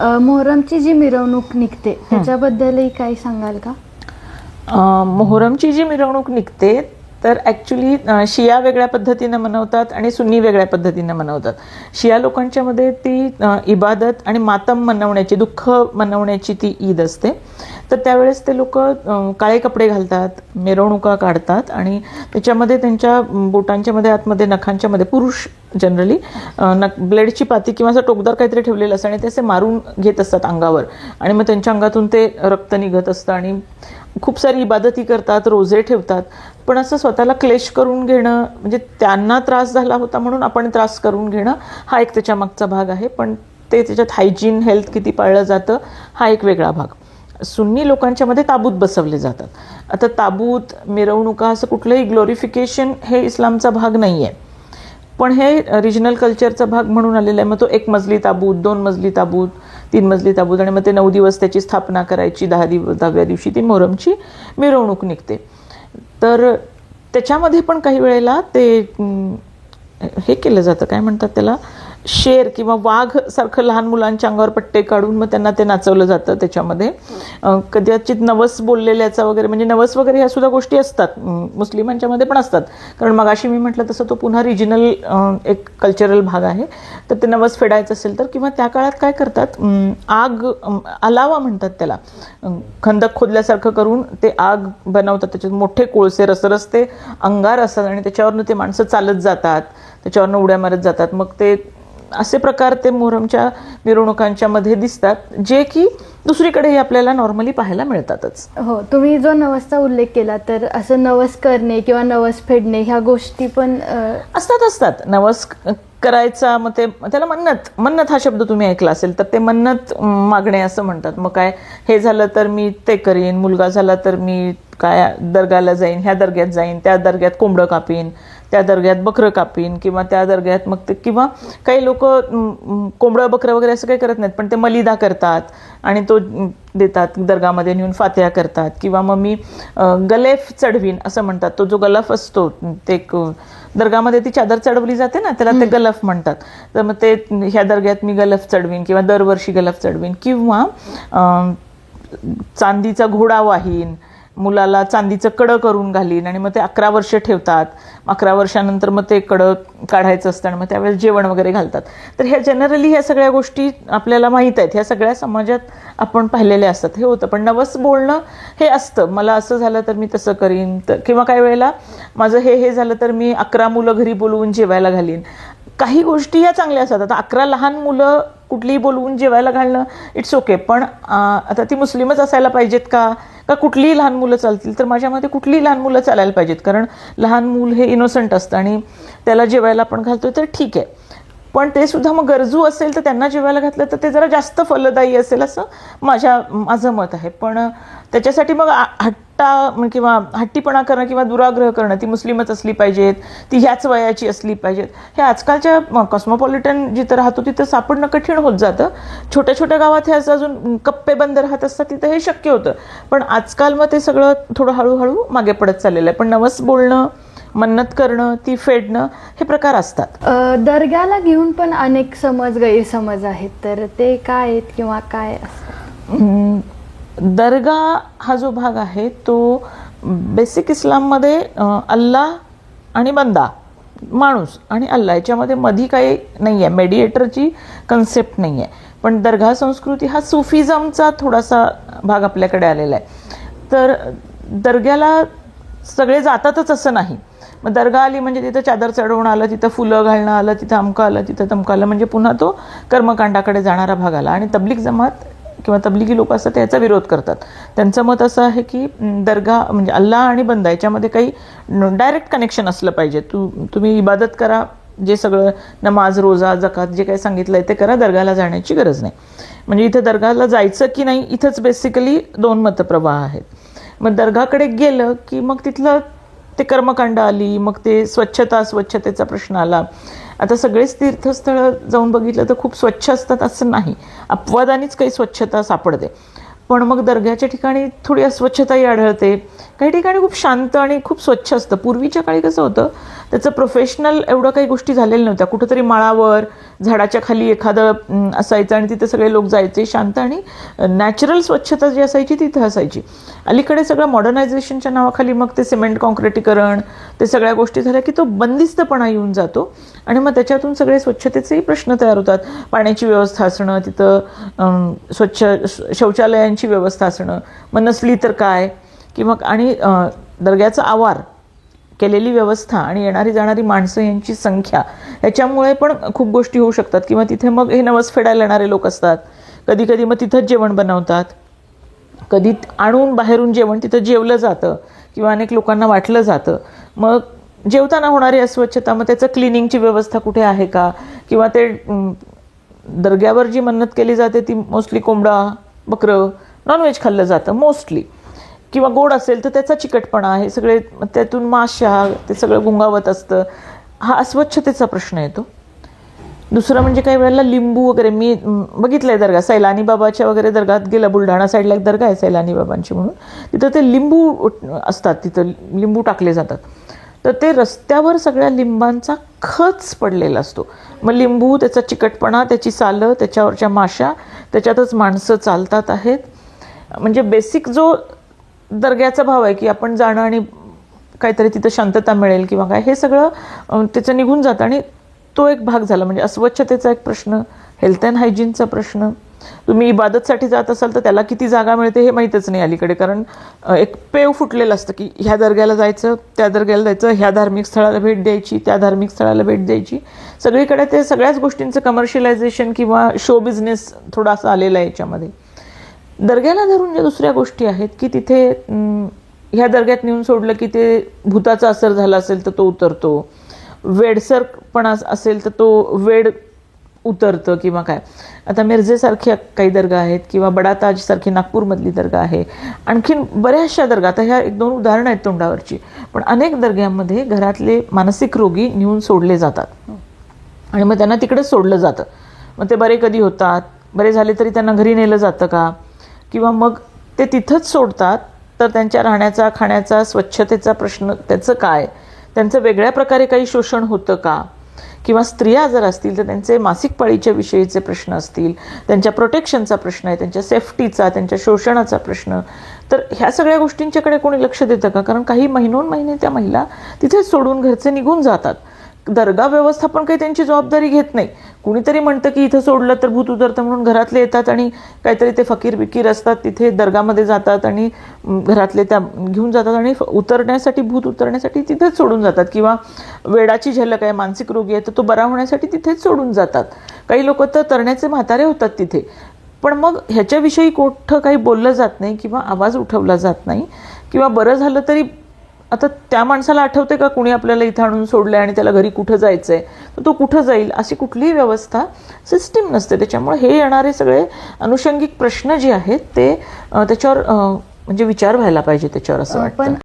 मोहरमची जी मिरवणूक निघते त्याच्याबद्दलही काही सांगाल का? मोहरमची जी मिरवणूक निघते तर ॲक्च्युली शिया वेगळ्या पद्धतीनं मनवतात आणि सुन्नी वेगळ्या पद्धतीनं मनवतात. शिया लोकांच्यामध्ये ती इबादत आणि मातम मनवण्याची दुःख मनवण्याची ती ईद असते. तर त्यावेळेस ते लोक काळे कपडे घालतात मिरवणुका काढतात आणि त्याच्यामध्ये त्यांच्या बोटांच्यामध्ये बोटांच्या मध्ये आतमध्ये नखांच्या मध्ये पुरुष जनरली नख ब्लेडची पाती किंवा असं टोकदार काहीतरी ठेवलेलं असतं आणि ते असे मारून घेत असतात अंगावर. आणि मग त्यांच्या अंगातून ते रक्त निघत असतं आणि खूप सारी इबादती करतात रोजे ठेवतात. पण असं स्वतःला क्लेश करून घेणं म्हणजे त्यांना त्रास झाला होता म्हणून आपण त्रास करून घेणं हा एक त्याच्या मागचा भाग आहे. पण ते त्याच्यात हायजीन हेल्थ किती पाळलं जातं हा एक वेगळा भाग. सुन्नी लोकांच्या मध्ये ताबूत बसवले जातात. आता ताबूत मिरवणुका असं कुठलंही ग्लोरिफिकेशन हे इस्लामचा भाग नाही आहे पण हे रिजनल कल्चरचा भाग म्हणून आलेला आहे. मग तो एक मजली ताबूत दोन मजली ताबूत तीन मजली ताबूत आणि मग ते नऊ दिवस त्याची स्थापना करायची दहा दिवस दहाव्या दिवशी ती मोहरमची मिरवणूक निघते. तर त्याच्यामध्ये पण काही वेळेला ते हे केलं जातं. काय म्हणतात त्याला? शेर किंवा वाघ सारखं लहान मुलांच्या अंगावर पट्टे काढून मग त्यांना ते नाचवलं जातं त्याच्यामध्ये. कदाचित नवस बोललेल्याचा वगैरे म्हणजे नवस वगैरे ह्या सुद्धा गोष्टी असतात. मुस्लिमांच्या मध्ये पण असतात. कारण मगाशी मी म्हटलं तसं तो पुन्हा रिजनल एक कल्चरल भाग आहे. तर ते नवस फेडायचं असेल तर किंवा त्या काळात काय करतात? आग अलावा म्हणतात त्याला. खंदक खोदल्यासारखं करून ते आग बनवतात. त्याच्यात मोठे कोळसे रसरसते अंगार असतात आणि त्याच्यावरनं ते माणसं चालत जातात. त्याच्यावरनं उड्या मारत जातात. मग ते असे प्रकार ते मोहरमच्या मिरवणुकांच्या मध्ये दिसतात जे की दुसरीकडेही आपल्याला नॉर्मली पाहायला मिळतातच. हो तुम्ही जो नवसचा उल्लेख केला तर असं नवस करणे किंवा नवस फेडणे ह्या गोष्टी पण असतात असतात. नवस करायचा मग ते त्याला मन्नत मन्नत हा शब्द तुम्ही ऐकला असेल तर ते मन्नत मागणे असं म्हणतात. मग काय हे झालं तर मी ते करीन मुलगा झाला तर मी काय दर्ग्याला जाईन ह्या दर्ग्यात जाईन त्या दर्ग्यात कोंबडं कापीन त्या दर्ग्यात बकरं कापीन किंवा त्या दर्ग्यात मग ते किंवा काही लोक कोंबडं बकरं वगैरे असं काही करत नाहीत पण ते मलिदा करतात आणि तो देतात दर्गामध्ये नेऊन फात्या करतात. किंवा मग मी गलेफ चढवीन असं म्हणतात. तो जो गलफ असतो ते दर्गामध्ये ती चादर चढवली जाते ना त्याला ते गलफ म्हणतात. तर मग ते ह्या दर्ग्यात मी गलफ चढवीन किंवा दरवर्षी गलफ चढवीन. किंवा चांदीचा घोडा वाहीन मुलाला चांदीचं कडं करून घालीन आणि मग ते अकरा वर्ष ठेवतात. अकरा वर्षानंतर मग ते कडं काढायचं असतं आणि मग त्यावेळेस जेवण वगैरे घालतात. तर ह्या जनरली ह्या सगळ्या गोष्टी आपल्याला माहीत आहेत. ह्या सगळ्या समाजात आपण पाहिलेल्या असतात. हे होतं. पण नवस बोलणं हे असतं. मला असं झालं तर मी तसं करीन. तर किंवा काही वेळेला माझं हे हे झालं तर मी अकरा मुलं घरी बोलवून जेवायला घालीन. काही गोष्टी ह्या चांगल्या असतात. आता अकरा लहान मुलं कुठलीही बोलवून जेवायला घालणं इट्स ओके पण आता ती मुस्लिमच असायला पाहिजेत का? का कुठलीही लहान मुलं चालतील तर माझ्या मते कुठलीही लहान मुलं चालायला पाहिजेत. कारण लहान मूल हे इनोसंट असतं आणि त्याला जेवायला आपण घालतोय तर ठीक आहे. पण ते सुद्धा मग गरजू असेल तर त्यांना जेवायला घातलं तर ते जरा जास्त फलदायी असेल असं माझ्या माझं मत आहे. पण त्याच्यासाठी मग आ- हट्टा किंवा हट्टीपणा करणं किंवा दुराग्रह करणं ती मुस्लिमच असली पाहिजेत ती ह्याच वयाची असली पाहिजेत. हे आजकालच्या कॉस्मोपॉलिटन जिथं राहतो तिथं सापडणं कठीण होत जातं. छोट्या छोट्या गावात हे असं अजून कप्पे बंद राहत असतात तिथं हे शक्य होतं. पण आजकाल मग ते सगळं थोडं हळूहळू मागे पडत चाललेलं आहे. पण नवस बोलणं मन्नत करणं ती फेडणं हे प्रकार असतात. दर्ग्याला घेऊन पण अनेक समज गैरसमज आहेत. तर ते काय आहेत किंवा काय दर्गा हा जो भाग आहे तो बेसिक इस्लाममध्ये अं, अल्लाह आणि बंदा माणूस आणि अल्लाह याच्यामध्ये मधी काही नाही आहे मेडिएटरची कन्सेप्ट नाही आहे पण दर्गा संस्कृती हा सुफिझमचा थोडासा भाग आपल्याकडे आलेला आहे. तर दर्ग्याला सगळे जातातच असं नाही. मग दर्गा आली म्हणजे तिथं चादर चढवणं आलं तिथं फुलं घालणं आलं तिथं अमकं आलं तिथं तमकं आलं. म्हणजे पुन्हा तो कर्मकांडाकडे जाणारा भाग आला. आणि तबलीग जमात किंवा तबलिगी लोक असतात याचा विरोध करतात. त्यांचं मत असं आहे की दर्गा म्हणजे अल्लाह आणि बंदा याच्यामध्ये काही डायरेक्ट कनेक्शन असलं पाहिजे. तू तुम्ही इबादत करा जे सगळं नमाज रोजा जकात जे काही सांगितलं आहे ते करा दर्गाला जाण्याची गरज नाही. म्हणजे इथं दर्गाला जायचं की नाही इथंच बेसिकली दोन मतप्रवाह आहेत. मग दर्गाकडे गेलं की मग तिथलं ते कर्मकांड आली मग ते स्वच्छता स्वच्छतेचा प्रश्न आला. आता सगळेच तीर्थस्थळं जाऊन बघितलं तर खूप स्वच्छ असतात असं नाही. अपवादानेच काही स्वच्छता सापडते. पण मग दर्ग्याच्या ठिकाणी थोडी अस्वच्छताही आढळते. काही ठिकाणी खूप शांत आणि खूप स्वच्छ असतं. पूर्वीच्या काळी कसं होतं त्याचं प्रोफेशनल एवढं काही गोष्टी झालेल्या नव्हत्या. कुठंतरी माळावर झाडाच्या खाली एखादं असायचं आणि तिथे सगळे लोक जायचे शांत आणि नॅचरल स्वच्छता जी असायची तिथे असायची. अलीकडे सगळं मॉडर्नायझेशनच्या नावाखाली मग ते सिमेंट कॉन्क्रिटीकरण ते सगळ्या गोष्टी झाल्या की तो बंदिस्तपणा येऊन जातो. आणि मग त्याच्यातून सगळे स्वच्छतेचेही प्रश्न तयार होतात. पाण्याची व्यवस्था असणं तिथं स्वच्छ शौचालयांची व्यवस्था असणं. मग नसली तर काय? किंवा आणि दर्ग्याचा आवार. केलेली व्यवस्था आणि येणारी जाणारी माणसं यांची संख्या याच्यामुळे पण खूप गोष्टी होऊ शकतात. किंवा तिथे मग हे नवस फेडायला येणारे लोक असतात. कधी कधी मग तिथंच जेवण बनवतात. कधी आणून बाहेरून जेवण तिथं जेवलं जातं किंवा अनेक लोकांना वाटलं जातं. मग जेवताना होणारी अस्वच्छता मग त्याचं क्लिनिंगची व्यवस्था कुठे आहे का? किंवा ते दर्ग्यावर जी मन्नत केली जाते ती मोस्टली कोंबडा बकरं नॉनव्हेज खाल्लं जातं मोस्टली. किंवा गोड असेल तर त्याचा चिकटपणा हे सगळे त्यातून माश्या ते सगळं गुंगावत असतं. हा अस्वच्छतेचा प्रश्न येतो. दुसरं म्हणजे काही वेळेला लिंबू वगैरे मी बघितलं आहे दर्गा सैलानी बाबाच्या वगैरे दर्गात गेला बुलढाणा साईडला एक दर्गा आहे सैलानी बाबांची म्हणून. तिथं ते लिंबू असतात तिथं लिंबू टाकले जातात. तर ते रस्त्यावर सगळ्या लिंबांचा खच पडलेला असतो. मग लिंबू त्याचा चिकटपणा त्याची सालं त्याच्यावरच्या माशा त्याच्यातच माणसं चालतात आहेत. म्हणजे बेसिक जो दर्ग्याचा भाव आहे की आपण जाणं आणि काहीतरी तिथं शांतता मिळेल किंवा काय हे सगळं त्याचं निघून जातं आणि तो एक भाग झाला. म्हणजे अस्वच्छतेचा एक प्रश्न हेल्थ अँड हायजीनचा प्रश्न. तुम्ही इबादतसाठी जात असाल तर त्याला किती जागा मिळते हे माहीतच नाही अलीकडे कारण एक पेव फुटलेलं असतं की ह्या दर्ग्याला जायचं त्या दर्ग्याला जायचं ह्या धार्मिक स्थळाला भेट द्यायची त्या धार्मिक स्थळाला भेट द्यायची. सगळीकडे ते सगळ्याच गोष्टींचं कमर्शियलायझेशन किंवा शो बिझनेस थोडासा आलेला आहे याच्यामध्ये. दर्ग्याला धरून ज्या दुसऱ्या गोष्टी आहेत की तिथे ह्या दर्ग्यात नेऊन सोडलं की ते भूताचा असर झाला असेल तर तो उतरतो. वेडसरपणा असेल तर तो वेड उतरतं किंवा काय. आता मिरजेसारख्या काही दर्गा आहेत किंवा बडाताजसारखी नागपूरमधली दर्गा आहे. आणखीन बऱ्याचशा दर्गा आता ह्या एक दोन उदाहरणं आहेत तोंडावरची पण अनेक दर्ग्यामध्ये घरातले मानसिक रोगी नेऊन सोडले जातात. आणि मग त्यांना तिकडेच सोडलं जातं. मग ते बरे कधी होतात? बरे झाले तरी त्यांना घरी नेलं जातं का? किंवा मग ते तिथंच सोडतात तर त्यांच्या राहण्याचा खाण्याचा स्वच्छतेचा प्रश्न त्याचं काय? त्यांचं वेगळ्या प्रकारे काही शोषण होतं का? किंवा स्त्रिया जर असतील तर त्यांचे मासिक पाळीच्या विषयीचे प्रश्न असतील त्यांच्या प्रोटेक्शनचा प्रश्न आहे त्यांच्या सेफ्टीचा त्यांच्या शोषणाचा प्रश्न. तर ह्या सगळ्या गोष्टींच्याकडे कोणी लक्ष देतं का? कारण काही महिनोन महिने त्या महिला तिथेच सोडून घरचे निघून जातात. दर्गा व्यवस्थापन काही त्यांची जबाबदारी घेत नाही. कुणीतरी म्हणतं की इथं सोडलं तर भूत उतरतं म्हणून घरातले येतात आणि काहीतरी ते फकीर बिकीर असतात तिथे दर्गामध्ये जातात आणि घरातले त्या घेऊन जातात आणि फ- उतरण्यासाठी भूत उतरण्यासाठी तिथेच सोडून जातात. किंवा वेडाची झलक आहे मानसिक रोगी आहे तर तो बरा होण्यासाठी तिथेच सोडून जातात. काही लोक तर तरण्याचे म्हातारे होतात तिथे. पण मग ह्याच्याविषयी कोठं काही बोललं जात नाही किंवा आवाज उठवला जात नाही किंवा बरं झालं तरी आता त्या माणसाला आठवते का कुणी आपल्याला इथं आणून सोडलंय आणि त्याला घरी कुठं जायचं आहे तर तो कुठं जाईल? अशी कुठलीही व्यवस्था सिस्टीम नसते. त्याच्यामुळे हे येणारे सगळे अनुषंगिक प्रश्न जे आहेत ते त्याच्यावर म्हणजे विचार व्हायला पाहिजे त्याच्यावर असं वाटतं पण